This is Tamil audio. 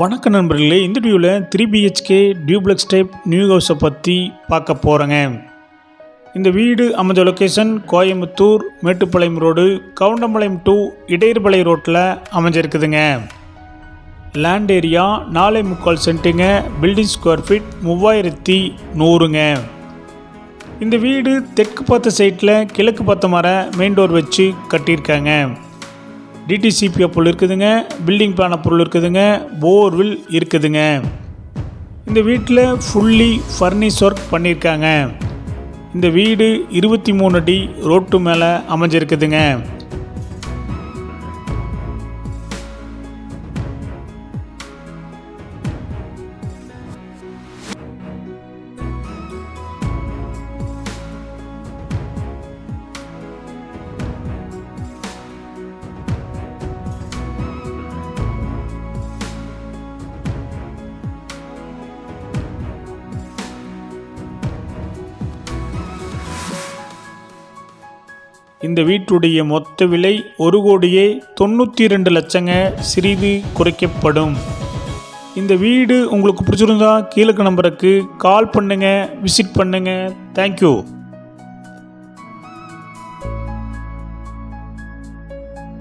வணக்க நண்பர்களே இந்த வீடியோவில் three BHK duplex type new ஹவுஸை பற்றி பார்க்க போகிறேங்க இந்த வீடு அமைஞ்ச location Coimbatore Mettupalayam road Kavundampalayam to Idayarpalayam ரோட்டில் அமைஞ்சிருக்குதுங்க. லேண்ட் ஏரியா நாலே முக்கால் சென்ட்டுங்க பில்டிங் ஸ்கொயர் ஃபீட் மூவாயிரத்தி நூறுங்க. இந்த வீடு தெற்கு பார்த்த சைட்டில் கிழக்கு பார்த்த மர மெயின் டோர் வச்சு கட்டியிருக்காங்க. டிடிசிபி பொருள் இருக்குதுங்க பில்டிங் பிளான பொருள் இருக்குதுங்க போர்வில் இருக்குதுங்க. இந்த வீட்டில் ஃபுல்லி ஃபர்னிஷ் ஒர்க் பண்ணியிருக்காங்க இந்த வீடு இருபத்தி மூணு அடி ரோட்டு மேலே அமைஞ்சிருக்குதுங்க. இந்த வீட்டுடைய மொத்த விலை ஒரு கோடியே தொண்ணூற்றி ரெண்டு லட்சங்க சிறிது குறைக்கப்படும். இந்த வீடு உங்களுக்கு பிடிச்சிருந்தா கீழே நம்பருக்கு கால் பண்ணுங்கள் விசிட் பண்ணுங்கள் தேங்க்யூ